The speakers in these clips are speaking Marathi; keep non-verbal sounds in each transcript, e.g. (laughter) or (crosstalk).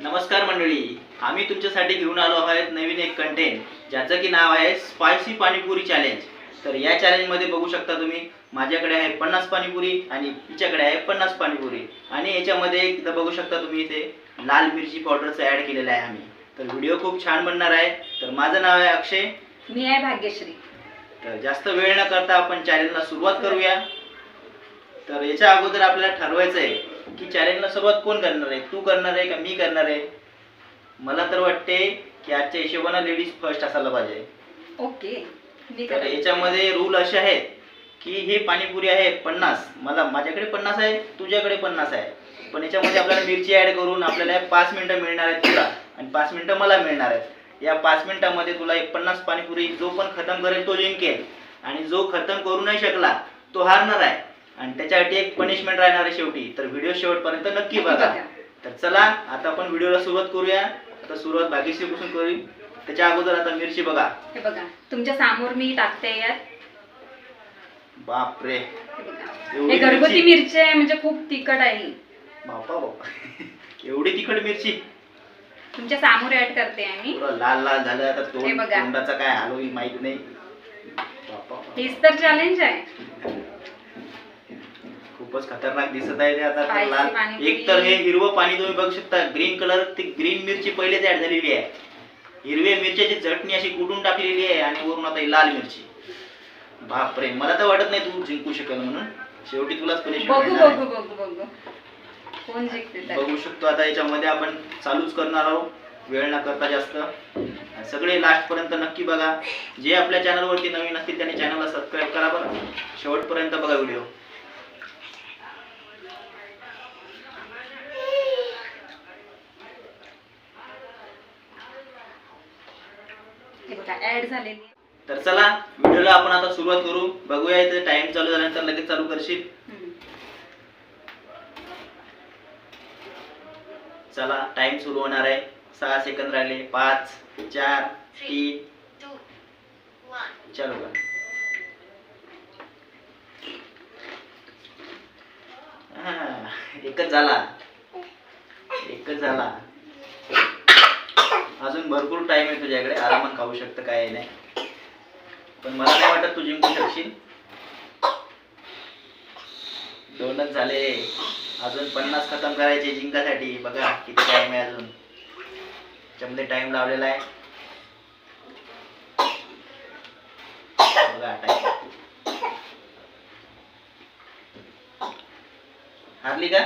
नमस्कार मंडळी आम्ही तुमच्यासाठी घेऊन आलो आहोत नवीन एक कंटेंट ज्याचं की नाव आहे स्पायसी पाणीपुरी चॅलेंज तर या चॅलेंजमध्ये बघू शकता तुम्ही माझ्याकडे आहे पन्नास पाणीपुरी आणि हिच्याकडे आहे पन्नास पाणीपुरी. आणि याच्यामध्ये इथं बघू शकता तुम्ही इथे लाल मिरची पावडरचं ॲड केलेलं आहे आम्ही. तर व्हिडिओ खूप छान बनणार आहे. तर माझं नाव आहे अक्षय. मी आहे भाग्यश्री. तर जास्त वेळ न करता आपण चॅलेंजला सुरुवात करूया. तर याच्या अगोदर आपल्याला ठरवायचं आहे की चॅलेंजला सुरुवात कोण करणार आहे? तू करणार आहे का मी करणार आहे? मला तर वाटते की आजच्या हिशोबानं लेडीज फर्स्ट असायला पाहिजे. ओके मी तर. याच्यामध्ये रूल असे आहेत की हे पाणीपुरी आहे पन्नास. मला माझ्याकडे पन्नास आहे तुझ्याकडे पन्नास आहे. पण याच्यामध्ये आपल्याला मिरची ॲड करून आपल्याला पाच मिनटं मिळणार आहेत तुला. आणि पाच मिनटं मला मिळणार आहेत. या पाच मिनिटामध्ये तुला एक पन्नास पाणीपुरी जो पण खतम करेल तो जिंकेल. आणि जो खतम करू नाही शकला तो हारणार आहे. आणि त्याच्यासाठी एक पनिशमेंट राहणार आहे शेवटी. तर व्हिडिओ शेवटपर्यंत नक्की बघा. तर चला आता आपण व्हिडिओला सुरुवात करूया. आता सुरुवात भाग्यश्रीपासून करू. त्याच्या अगोदर आता मिरची बघा. हे बघा. तुमच्यासमोर मी टाकते यात. बापरे. हे बघा. एवढी घरगुती मिरची? मिरची आहे म्हणजे खूप तिखट आहे. बापा बापा. एवढी तिखट मिरची. तुमच्यासमोर ऍड करते पुरं लाल लाल झालं आता हे तोंड बघा. तोंडाचा काय हाल होईल माहीत नाही. बापा बापा. हेच तर चॅलेंज आहे. खूपच खतरनाक दिसत आहे ते आता Spicy लाल. पाणीपुरी. एक तर हे हिरवं पाणी तुम्ही बघू शकता. ग्रीन कलर ती ग्रीन मिरची पहिलेच ऍड झालेली आहे. हिरव्या मिरच्याची चटणी अशी कुटून टाकलेली आहे आणि वरून आता ही लाल मिरची. बापरे मला तर वाटत नाही तू जिंकू शकेल म्हणून. शेवटी तुलाच बघू punishment बघू मिळणार आहे. बघू बघू कोण जिंकते तर बघू शकतो आता याच्यामध्ये आपण चालूच करणार आहोत. वेळ न करता जास्त. सगळे लास्ट पर्यंत नक्की बघा. जे आपल्या चॅनलवरती नवीन असतील त्यांनी चॅनलला सबस्क्राईब करा बरं. शेवटपर्यंत बघा व्हिडिओ ऍड झालेली. तर चला व्हिडिओला आपण आता सुरुवात करू. बघूया इथे टाइम चालू झाल्यानंतर लगेच चालू करशील. चला टाइम सुरू होणार आहे. सहा सेकंद राहिले. पाच चार तीन. चालू हा, एकच झाला. एकच झाला. अजून भरपूर टाइम आहे तुझ्याकडे. आरामात खाऊ शकतं काय नाही. पण मला नाही वाटत तू जिंकू शकशील. दोनच झाले. अजून पन्नास खतम करायचे जिंकासाठी. बघा किती टाइम आहे अजून. त्याच्यामध्ये टाइम लावलेला आहे. बघा टाइम हारली का?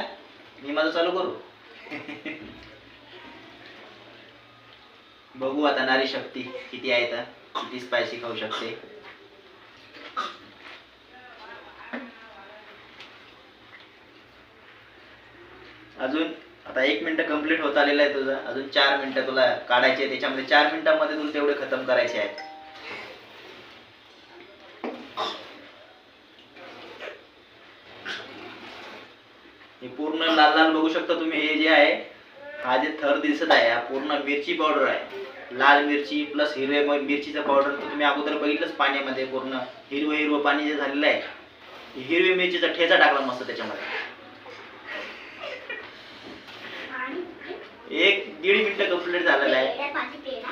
मी माझं चालू करू? (laughs) बघू आता नारी शक्ती किती आहे तर. किती स्पायसी खाऊ शकते. अजून आता एक मिनिट कंप्लीट होत आलेलं आहे तुझं. अजून चार मिनिटं तुला काढायचे आहे. त्याच्यामध्ये चार मिनिटांमध्ये तुला तेवढे खतम करायचे आहेत. पूर्ण लाल लाल बघू शकता तुम्ही. हे जे आहे हा जे थर दिसत आहे हा पूर्ण मिरची पावडर आहे. लाल मिरची प्लस हिरव्या मिरचीचं पावडर तर तुम्ही अगोदर बघितलंच पाण्यामध्ये पूर्ण हिरवं हिरवं पाणी जे झालेलं आहे हिरवी मिरचीचा ठेचा टाकला मस्त त्याच्यामध्ये. एक दीड मिनिट कंप्लीट झालेलं आहे.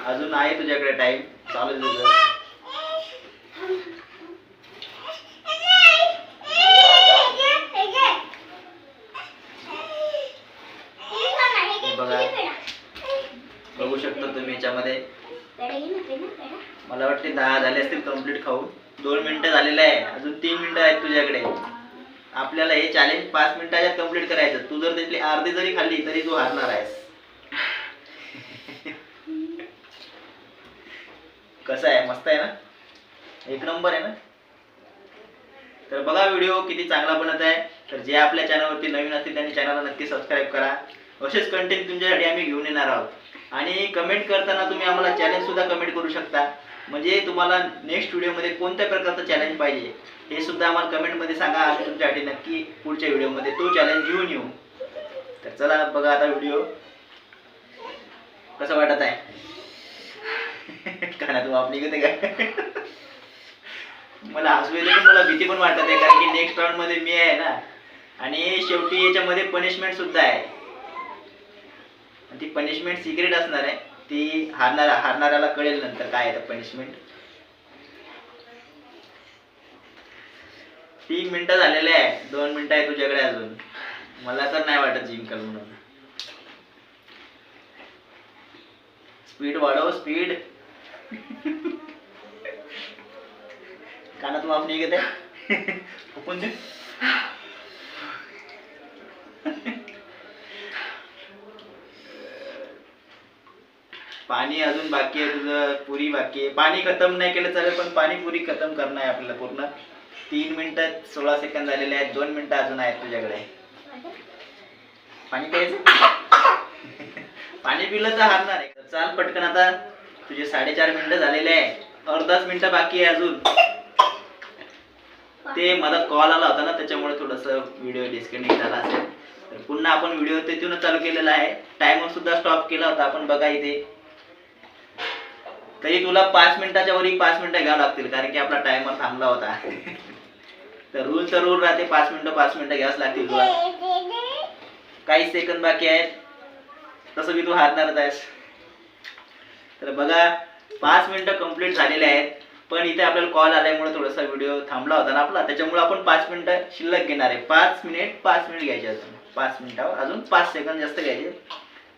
अजून आहे तुझ्याकडे टाइम चालू आहे तुझं हे बघा बघू शकता तुम्ही याच्यामध्ये मला वाटते दहा झाले असतील कंप्लीट खाऊन दोन मिनिटं झालेलं आहे अजून तीन मिनिटं आहेत तुझ्याकडे आपल्याला हे चॅलेंज पाच मिनिटाच्यात कंप्लीट करायचं. तू जर त्यातली अर्धी जरी खाल्ली तरी तू हारणार आहेस. (laughs) कसं आहे? मस्त आहे ना? एक नंबर आहे ना? तर बघा व्हिडिओ किती चांगला बनत आहे. तर जे आपल्या चॅनलवरती नवीन असतील त्यांनी चॅनलला नक्की सबस्क्राईब करा. असेच कंटेंट तुमच्यासाठी आम्ही घेऊन येणार आहोत. आणि कमेंट करताना तुम्ही आम्हाला चॅलेंज सुद्धा कमेंट करू शकता. म्हणजे तुम्हाला नेक्स्ट व्हिडिओमध्ये कोणत्या प्रकारचं चॅलेंज पाहिजे हे सुद्धा आम्हाला कमेंटमध्ये सांगा. आम्ही तुमच्यासाठी नक्की पुढच्या व्हिडिओमध्ये तो चॅलेंज घेऊन येऊ. तर चला बघा आता व्हिडिओ कसं वाटत आहे? (laughs) कानात वापली निघते का? (laughs) मला हसू येते पण मला भीती पण वाटत आहे कारण की नेक्स्ट राऊंडमध्ये मी आहे ना. आणि शेवटी याच्यामध्ये पनिशमेंट सुद्धा आहे. ती पनिशमेंट सिक्रेट असणार आहे. ती हारणारा हारणाऱ्याला कळेल नंतर काय आहे पनिशमेंट तीन मिनिटं झालेले आहे. दोन मिनिटं आहे तुझ्याकडे अजून. मला तर नाही वाटत जिंकल म्हणून. स्पीड वाढव स्पीड कानात माफ नाही घेते फुकून (laughs) दे. पाणी अजून बाकी आहे तुझं पुरी बाकी आहे. पाणी खतम नाही केलं चालेल पण पाणी पुरी खतम करणं आहे आपल्याला पूर्ण. तीन मिनिटं सोळा सेकंद झालेले आहेत. दोन मिनिटं अजून आहेत तुझ्याकडे. पाणी प्यायचं? पाणी पिलं तर हारणार आहे. चाल पटकन आता. तुझे साडेचार मिनिटं झालेले आहे. अर्धाच मिनिटं बाकी आहे अजून. ते माझा कॉल आला होता ना त्याच्यामुळे थोडस व्हिडिओ डिस्कनेक्ट झाला असेल. तर पुन्हा आपण व्हिडिओ तिथूनच चालू केलेला आहे. टायमर सुद्धा स्टॉप केला होता. आपण बघा इथे. तरी तुला पाच मिनिटाच्या वरी पाच मिनिटं घ्यावं लागतील कारण की आपला टायमर थांबला होता. (laughs) तर रूल तर रूल राहते पाच मिनिटं पाच मिनिटं घ्यावंच लागतील तुला. काही सेकंद बाकी आहेत. तसं मी तू हारणारच आहेस. तर बघा पाच मिनिटं कंप्लीट झालेले आहेत. पण इथे आपल्याला कॉल आल्यामुळे थोडासा व्हिडिओ थांबला होता ना आपला. त्याच्यामुळे आपण पाच मिनिटं शिल्लक घेणार आहे. पाच मिनिट पाच मिनिट घ्यायचे अजून पाच मिनिटावर अजून पाच सेकंद जास्त घ्यायचे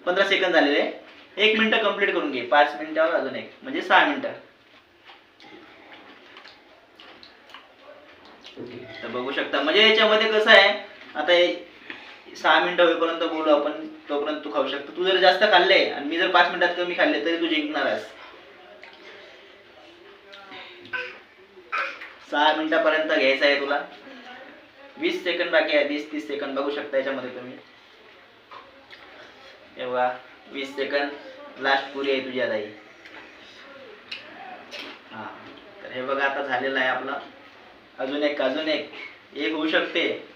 पंधरा सेकंद झालेले. आहे. एक मिनिट कंप्लीट करून घे. पाच मिनिटावर अजून एक. म्हणजे सहा मिनिटं. तर बघू शकता. म्हणजे याच्यामध्ये कसं आहे आता सहा मिनिटं होईपर्यंत बोलू आपण तोपर्यंत तू खाऊ शकतो. तू जर जास्त खाल्ले आणि मी जर पाच मिनिटात कमी खाल्ले तरी तू जिंकणार आहेस. सहा मिनिटापर्यंत घ्यायचं आहे तुला. वीस सेकंद बाकी आहे. वीस तीस सेकंद. बघू शकता याच्यामध्ये तुम्ही. एवढा वीस सेकंद. लास्ट पुरी आहे तुझ्या ताई. हा. तर हे बघा आता झालेलं आहे आपला. अजून एक अजून एक. एक होऊ शकते.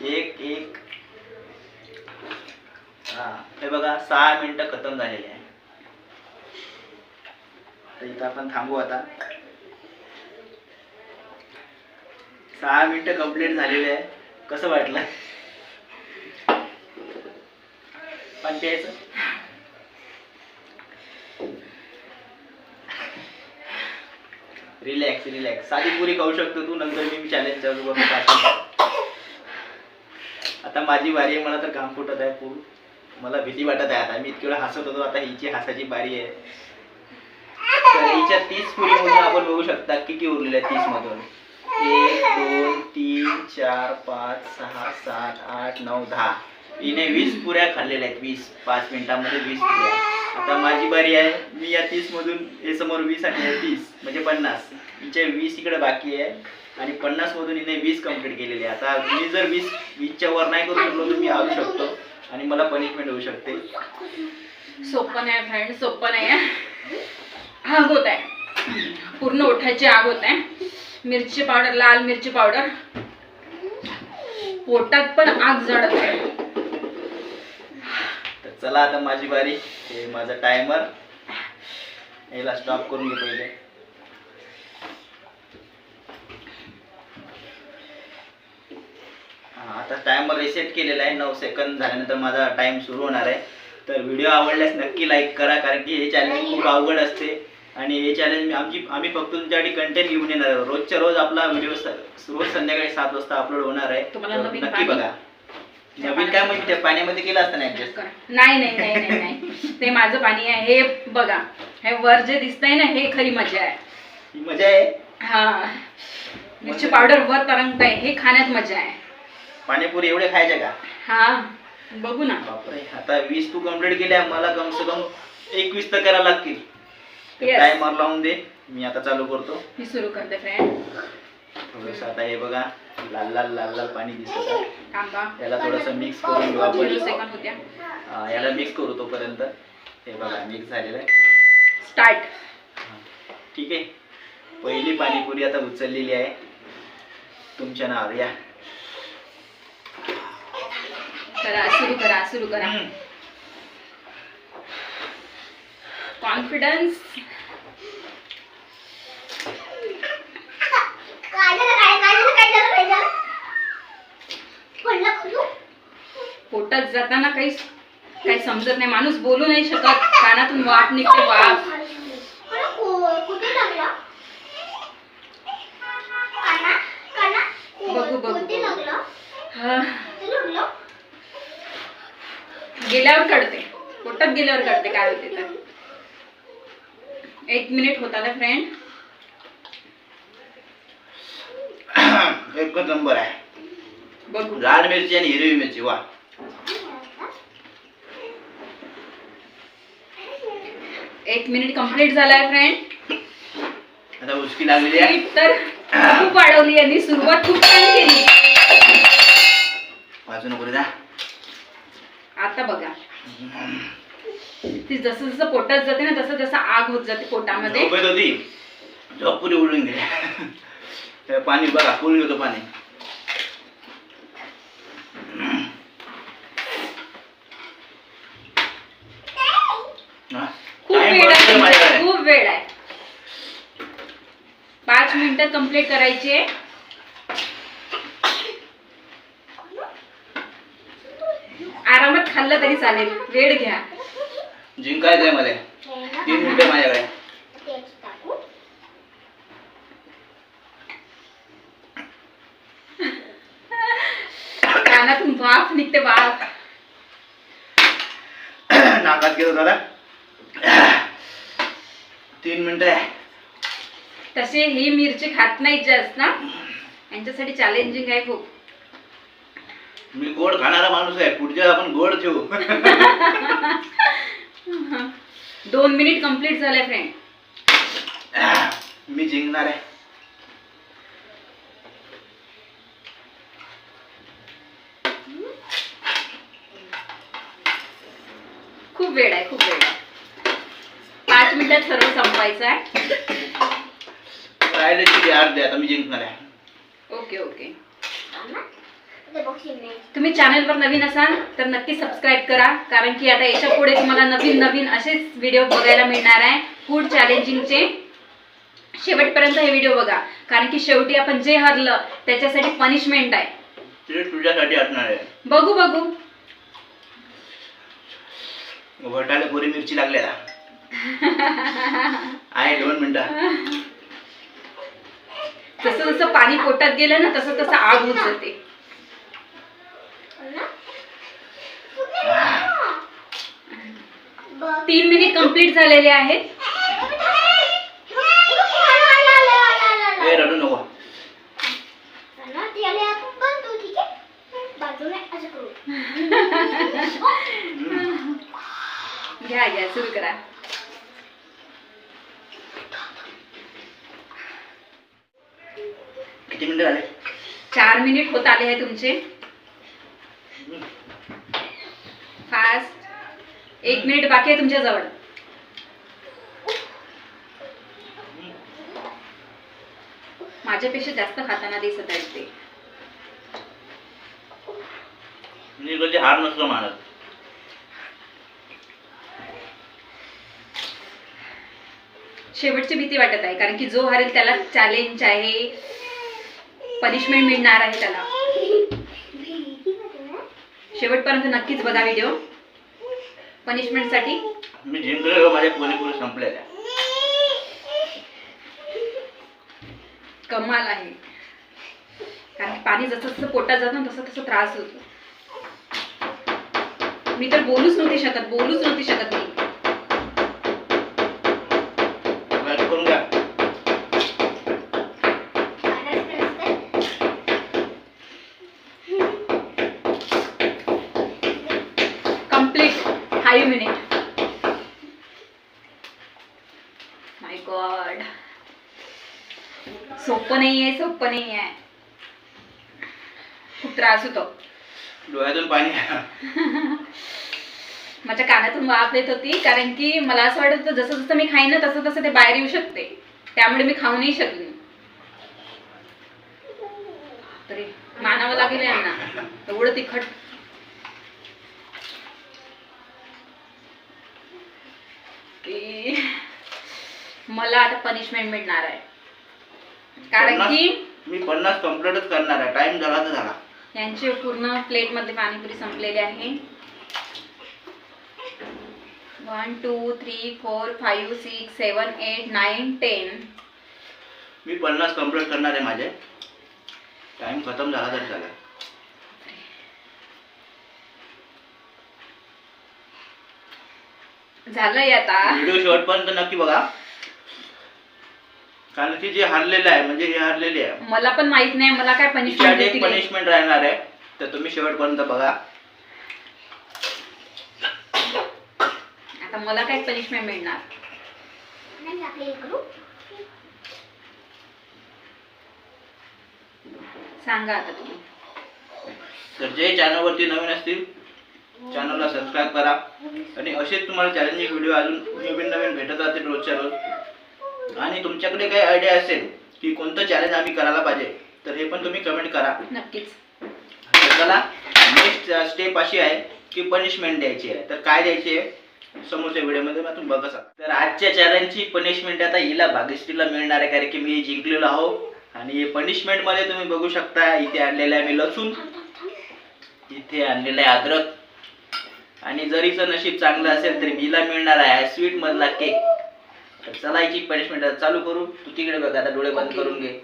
एक एक. हा. हे बघा सहा मिनिट खतम झालेले आहे. तर इथं आपण थांबू आता. सहा मिनिट कंप्लीट झालेले आहे. कसं वाटलं? पाणी प्यायचं? रिलॅक्स रिलॅक्स साधी पुरी खाऊ शकतो तू नंतर मी चॅलेंज चालू करतो आता माझी बारी आहे मला तर काम फुटत आहे पूर. मला भीती वाटत आहे आता. मी इतकी वेळा हसत होतो आता हिची हसाची बारी आहे. तर हिच्या तीस पुरीमधून आपण बघू शकता किती उरलेल्या तीस मधून एक दोन तीन चार पाच सहा सात आठ नऊ दहा. हिने वीस पुऱ्या खाल्लेल्या आहेत वीस पाच मिनिटांमध्ये वीस पुऱ्या. आता माझी बारी आहे मी या तीस मधून हे समोर वीस आणि हे तीस म्हणजे पन्नास. हिचे वीस इकडे बाकी आहे आणि पन्नास मधून हिने वीस कंप्लीट केलेली आहे. आता मी जर वीस वीसच्या वर नाही करू शकलो तर मी हारू शकतो आणि मला पनिशमेंट होऊ शकते. सोपं नाही फ्रेंड सोपं नाही आहे. होत आहे. पूर्ण उठायची आग होत आहे. मिरची पावडर लाल मिरची पावडर. पोटात पण आग जडत आहे. चला आता माझी बारी. हे माझा टायमर याला स्टॉप करून घे पहिले. हा, आता टायमर रिसेट केलेला आहे. नऊ सेकंद झाल्यानंतर माझा टाइम सुरू होणार आहे. तर व्हिडिओ आवडल्यास नक्की लाईक करा कारण की हे चॅलेंज खूप अवघड असते. आणि हे चॅलेंज आमची आम्ही फक्त तुमच्यासाठी कंटेंट घेऊन येणार आहोत रोजच्या रोज आपला व्हिडिओ रोज संध्याकाळी सात वाजता अपलोड होणार आहे. नक्की? बघा. नवीन काय म्हणजे त्या पाण्यामध्ये केलं असतं ना ऍडजस्ट नाही नाही नाही नाही नाही. ते माझं पाणी आहे. हे बघा. हे वर जे दिसतंय ना हे खरी मजा आहे. ही मजा आहे? हा. मिरची पावडर वर तरंगताय. हे खाण्यात मजा आहे. पाणीपुरी एवढे खायचे का? हा. बघू ना. बापरे. आता वीस तू कंप्लीट केल्या मला कम से कम एकवीस तर करायला लागतील. Yes. टायमर लावून दे. मी आता चालू करतो. मी सुरू करते फ्रेंड थोडस आता हे बघा लाल लाल लाल लाल पाणी दिसत आहे याला थोडस मिक्स करून घेऊ आपण याला मिक्स करू तोपर्यंत. हे बघा मिक्स झालेलं आहे. स्टार्ट ठीक आहे. पहिली पाणीपुरी आता उचललेली आहे. तुमच्या नावावर या. करा सुरू करा सुरू करा. कॉन्फिडन्स काय झालं काय काय झालं काय झालं पडलं खुलू पोटात जाताना काही काही समजत नाही. माणूस बोलू नाही शकत. कानातून वाफ निघते वाफ. बघू, बघू, गेल्यावर कळते. पोटात गेल्यावर कळते काय होते तर. एक मिनिट होता ना फ्रेंड एकच नंबर आहे. बघू. लाल मिरची आणि हिरवी मिरची वा. एक मिनिट कंप्लीट झालाय फ्रेंड आता उचकी लागलेली आहे. स्पीड तर खूप वाढवली यांनी सुरुवात खूप छान केली. वाचू नको रे जा. आता बघा. ती जसं जसं पोटात जाते ना तसं तसं आग होत जाते पोटामध्ये. झोपेत होती. झोप पुरी उडून गेली. पाणी बघा पिऊन घेतो पाणी हा. खूप Time वेळ बरोबर आहे माझ्याकडे. खूप वेळ आहे पाच मिनिटं कंप्लीट करायचे. आरामात खाल्लं तरी चालेल. वेळ घ्या. जिंकायचं आहे मला? तीन मिनिटं माझ्याकडे. कानातून वाफ निघते वाफ नाकात घेतो दादा. तीन मिनिटं आहे. तसे ही मिरची खात नाहीत जास्त ना. यांच्यासाठी चॅलेंजिंग आहे खूप. मी गोड खाणारा माणूस आहे पुढच्या आपण गोड ठेवू. (laughs) दोन मिनिट कंप्लीट झाले फ्रेंड मी जिंकणार आहे. खूप वेळ आहे खूप वेळ आहे. पाच मिनिटात सर्व संपवायचं आहे. राहिले किती अर्धे आता मी जिंकणार आहे. Okay okay. तुम्ही चॅनलवर नवीन असाल तर नक्की सबस्क्राईब करा कारण की आता याच्यापुढे तुम्हाला नवीन नवीन असेच व्हिडिओ बघायला मिळणार आहे. फूड चॅलेंजिंगचे शेवटपर्यंत हे व्हिडिओ बघा. कारण की शेवटी आपण जे हरलं त्याच्यासाठी पनिशमेंट आहे. ते तुझ्यासाठी असणार आहे. बघू बघू. घोटाला पुरी मिरची लागली आता. आहे दोन मिनिटं. जसं जसं पाणी पोटात गेलं ना तसं तसं आग होत जाते तीन मिनिट कंप्लीट झालेले आहेत. (laughs) घ्या घ्या सुरू करा. किती मिनिटं झाले? चार मिनिट होत आले आहे तुमचे. फास्ट. एक मिनिट बाकी आहे तुमच्या जवळ. माझ्यापेक्षा जास्त खाताना दिसत आहेत ते. मी कधी हार नसतो मानत. शेवटची भीती वाटत आहे कारण की जो हरेल त्याला चॅलेंज आहे. पनिशमेंट मिळणार आहे त्याला. शेवटपर्यंत नक्कीच बघा व्हिडिओ पनिशमेंटसाठी मी जिंकलो माझ्या पुरी पुरी संपलेल्या. कमाल आहे. कारण की पाणी जसं जसं पोटात जातं ना, तसं तसं त्रास होतो. मी तर बोलूच नव्हती शकत बोलूच नव्हती शकत मी. फाईव्ह मिनिट माय गॉड सोपं नाही आहे सोपं नाही आहे खूप त्रास होतो. डोळ्यातून पाणी (laughs) माझ्या कानातून वाफ येत होती कारण की मला असं वाटत होतं जसं जसं मी खाईन ना तसं तसं ते बाहेर येऊ शकते. त्यामुळे मी खाऊ नाही शकली. तरी मानावं लागेल यांना. एवढं तिखट. की मला आता पनिशमेंट मिळणार आहे. कारण की मी पन्नास कम्प्लीटच करणार आहे. टाइम झाला तर झाला. यांचे पूर्ण प्लेट मधले पाणीपुरी संपलेले आहे. One two three four five six seven eight nine ten मी पन्नास कंप्लीट करणार आहे माझे. टाइम खतम झाला तरी झाला. झालंय आता. व्हिडिओ शेवटपर्यंत नक्की बघा. कारण की जे हारलेलं आहे म्हणजे हे हारलेले आहे. मला पण माहीत नाही मला काय पनिशमेंट त्यासाठी एक देतील पनिशमेंट राहणार आहे तर तुम्ही शेवटपर्यंत बघा. आता मला काय पनिशमेंट मिळणार? नाही आपले करू सांगा आता तुम्ही. तर जे चॅनलवरती नवीन असतील चॅनलला सबस्क्राईब करा. आणि असेच तुम्हाला चॅलेंजिंग व्हिडिओ अजून नवीन नवीन भेटत राहतील रोजच्या रोज. आणि तुमच्याकडे काही आयडिया असेल की कोणतं चॅलेंज आम्ही करायला पाहिजे तर हे पण तुम्ही कमेंट करा. नक्कीच. चला नेक्स्ट स्टेप अशी आहे की पनिशमेंट द्यायची आहे. तर काय द्यायची आहे? समोरच्या व्हिडिओमध्ये मग तुम्ही बघा तर आजच्या चॅलेंजची पनिशमेंट आता हिला भाग्यश्रीला मिळणार आहे कारण की मी जिंकलेलो आहो. आणि पनिशमेंटमध्ये तुम्ही बघू शकता इथे आणलेलं आहे मी लसूण. इथे आणलेलं आहे अद्रक. आणि जरीचं नशीब चांगलं असेल तरी हिला मिळणार आहे. स्वीट मधला केक तर चला याची पनिशमेंट चालू करू. तू तिकडे बघ आता डोळे बंद. करून घे.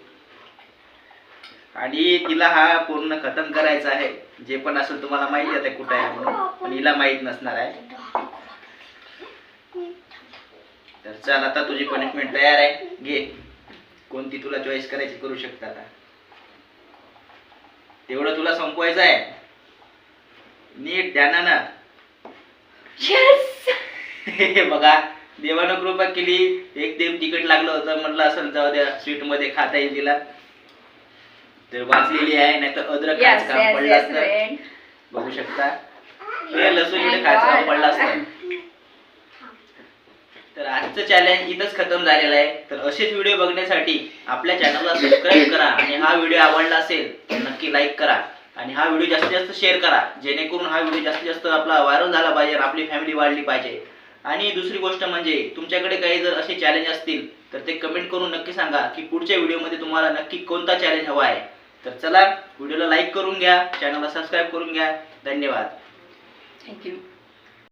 आणि तिला हा पूर्ण खतम करायचा आहे. जे पण असेल तुम्हाला माहिती आहे कुठे आहे म्हणून. पण हिला माहीत नसणार आहे. तर चल आता तुझी पनिशमेंट तयार आहे. घे. कोणती तुला चॉईस करायची करू शकता आता. तेवढं तुला संपवायचं आहे. नीट ध्यानानं. (laughs) बघा देवानं कृपा केली एक देव तिकट लागलं होतं म्हटलं असं जाऊ द्या स्वीटमध्ये खाता येईल तिला. तर वाचलेली आहे नाही तर अद्रक खायचं काम पडलं असतं. बघू शकता. लसूण इकडे खायचं काम पडलं असतं. तर आजचं चॅलेंज इथंच खतम झालेलं आहे. तर असेच व्हिडिओ बघण्यासाठी आपल्या चॅनलला सबस्क्राईब करा आणि हा व्हिडिओ आवडला असेल तर नक्की लाईक करा. आणि हा व्हिडिओ जास्तीत जास्त शेअर करा. जेणेकरून हा व्हिडिओ जास्तीत जास्त आपला व्हायरल झाला पाहिजे आपली फॅमिली वाढली पाहिजे. आणि दुसरी गोष्ट म्हणजे तुमच्याकडे काही जर असे चॅलेंज असतील तर ते कमेंट करून नक्की सांगा की पुढच्या व्हिडिओमध्ये तुम्हाला नक्की कोणता चॅलेंज हवा आहे. तर चला व्हिडिओला लाईक करून घ्या चॅनलला सबस्क्राईब करून घ्या. धन्यवाद. थँक्यू